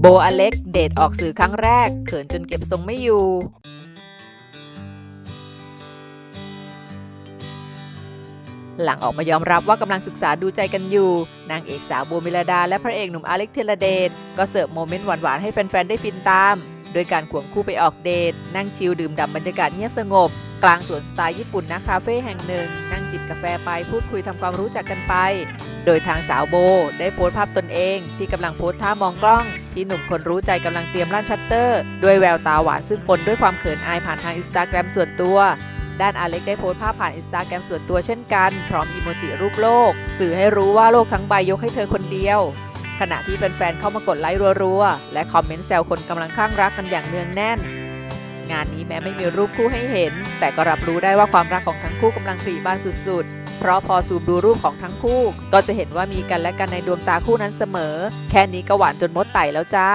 โบอเล็กเดทออกสื่อครั้งแรก เขินจนเก็บทรงไม่อยู่หลังออกมายอมรับว่ากำลังศึกษาดูใจกันอยู่ นางเอกสาวโบมิลดาและพระเอกหนุ่มอเล็กเทลเดตก็เสิร์ฟโมเมนต์หวานๆให้แฟนๆ ได้ฟินตาม โดยการควงคู่ไปออกเดท นั่งชิลดื่มด่ำบรรยากาศเงียบสงบ กลางสวนสไตล์ญี่ปุ่นนะคาเฟ่แห่งหนึ่ง นั่งจิบกาแฟไปพูดคุยทำความรู้จักกันไป โดยทางสาวโบ ได้โพสต์ภาพตนเอง ที่กำลังโพสท่ามองกล้อง ที่หนุ่มคนรู้ใจกำลังเตรียมลั่นชัตเตอร์ ด้วยแววตาหวานซึ่งปนด้วยความเขินอายผ่านทางอินสตาแกรมส่วนตัวด้านอาเล็กได้โพสต์ภาพผ่านอินสตาแกรมส่วนตัวเช่นกัน พร้อมอีโมจิรูปโลก สื่อให้รู้ว่าโลกทั้งใบยกให้เธอคนเดียว ขณะที่แฟนๆเข้ามากดไลค์รัวๆ และคอมเมนต์แซวคนกำลังข้างรักกันอย่างเนืองแน่น งานนี้แม้ไม่มีรูปคู่ให้เห็น แต่ก็รับรู้ได้ว่าความรักของทั้งคู่กำลังสีบานสุดๆ เพราะพอซูมดูรูปของทั้งคู่ ก็จะเห็นว่ามีกันและกันในดวงตาคู่นั้นเสมอ แค่นี้ก็หวานจนมดไต่แล้วจ้า